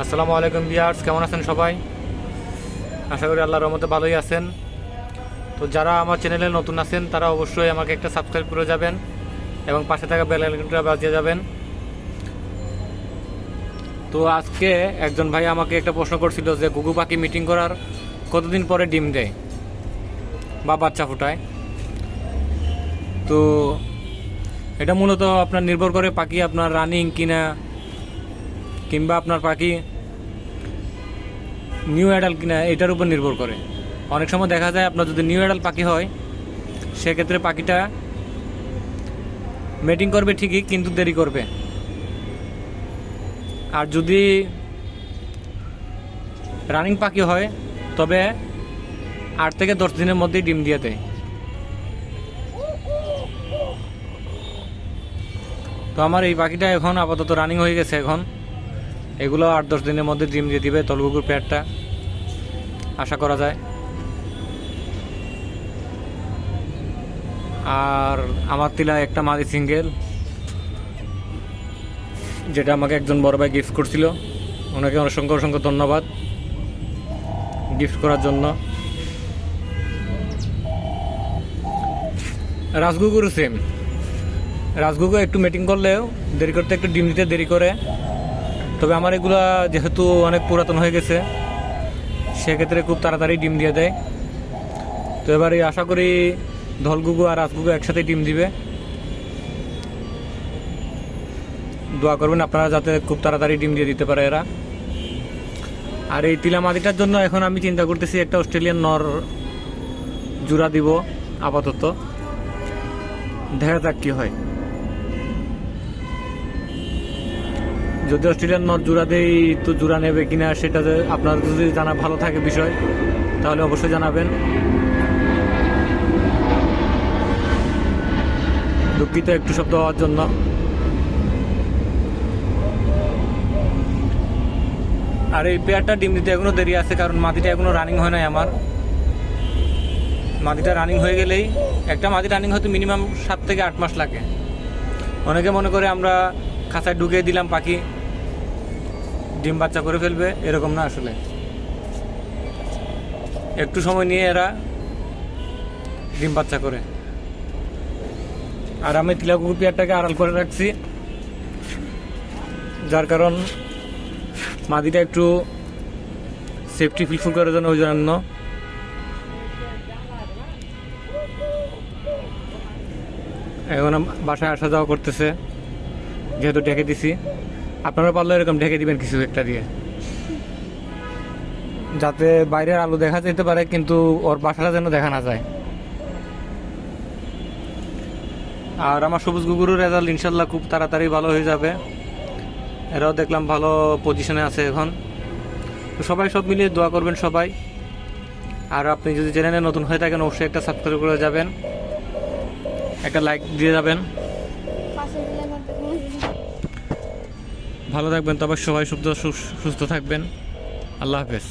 আসসালামু আলাইকুম বিয়ার্স কেমন আছেন সবাই? আশা করি আল্লাহর রহমতে ভালোই আছেন। তো যারা আমার চ্যানেলে নতুন আছেন, তারা অবশ্যই আমাকে একটা সাবস্ক্রাইব করে যাবেন এবং পাশে থাকা বেল আইকনটা বাজিয়ে যাবেন। তো আজকে একজন ভাই আমাকে একটা প্রশ্ন করছিল যে গুগু পাখি মিটিং করার কতদিন পরে ডিম দেয়? বা বাচ্চা ফোটায়? তো এটা মূলত আপনার নির্ভর করে পাখি আপনার রানিং কিনা কিংবা আপনার পাখি নিউ অ্যাডাল কিনা, এটার উপর নির্ভর করে। অনেক সময় দেখা যায় আপনার যদি নিউ অ্যাডাল পাখি হয়, সেক্ষেত্রে পাখিটা মেটিং করবে ঠিকই, কিন্তু দেরি করবে। আর যদি রানিং পাখি হয়, তবে আট থেকে দশ দিনের মধ্যেই ডিম দিয়ে দেয়। তো আমার এই পাখিটা এখন আপাতত রানিং হয়ে গেছে এখন। এগুলো আট দশ দিনের মধ্যে ডিম দিয়ে দিবে তলগুগুর পেয়ারটা আশা করা যায়। আর আমার তিলা একটা মাদি সিঙ্গেল, যেটা আমাকে একজন বড় ভাই গিফট করছিল। ওনাকে অসংখ্য অসংখ্য ধন্যবাদ গিফট করার জন্য। রাজগুগুরু সেম রাজগুগু একটু মিটিং করলেও দেরি করতে একটু ডিম দিতে দেরি করে। তবে আমার এগুলা যেহেতু অনেক পুরাতন হয়ে গেছে, সেক্ষেত্রে খুব তাড়াতাড়ি ডিম দিয়ে দেয়। তো এবারে আশা করি ধলগুগু আর রাজগুগু একসাথে ডিম দিবে। দোয়া করবেন আপনারা যাতে খুব তাড়াতাড়ি ডিম দিয়ে দিতে পারে এরা। আর এই তিলা মাদিটার জন্য এখন আমি চিন্তা করতেছি একটা অস্ট্রেলিয়ান নর জোড়া দিব, আপাতত। দেখা যাক কি হয়। যদি অস্ট্রেলিয়ান নট জোড়া তো জোড়া নেবে কিনা সেটা আপনার যদি জানা ভালো থাকে বিষয়, তাহলে অবশ্যই জানাবেন। দুঃখিত একটু শব্দ হওয়ার জন্য। আর, এই পেয়ারটা ডিম দিতে এখনও দেরি আছে, কারণ মাটিটা এখনও রানিং হয় নাই আমার। মাটিটা রানিং হয়ে গেলেই, একটা মাটি রানিং হতে মিনিমাম সাত থেকে আট মাস লাগে। অনেকে মনে করে আমরা খাঁচায় ঢুকিয়ে দিলাম পাখি। ডিম বাচ্চা করে ফেলবে, এরকম না আসলে। একটু সময় নিয়ে এরা ডিম বাচ্চা করে। আর আমি তিলাকুকুর পেয়ারটাকে আড়াল করে রাখছি, যার কারণ মাদিটা একটু সেফটি ফিলফুল করার জন্য ওই জন্য। এখন বাসায় আসা যাওয়া করতেছে, যেহেতু ডেকে দিছি। আপনারা পারলে এরকম ঢেকে দিবেন কিছু একটা দিয়ে। যাতে বাইরের আলো দেখা যেতে পারে, কিন্তু ওর বাসাটা যেন দেখা না যায়। আর আমার সবুজ গুগুরুর রেজাল্ট ইনশাল্লাহ খুব তাড়াতাড়ি ভালো হয়ে যাবে। এরাও দেখলাম ভালো পজিশনে আছে এখন। তো সবাই সব মিলিয়ে দোয়া করবেন সবাই। আর আপনি যদি চ্যানেলে নতুন হয়ে থাকেন, অবশ্যই একটা সাবস্ক্রাইব করে যাবেন। একটা লাইক দিয়ে যাবেন। ভালো থাকবেন তবে সবাই সুস্থ সুস্থ থাকবেন। আল্লাহ হাফেজ।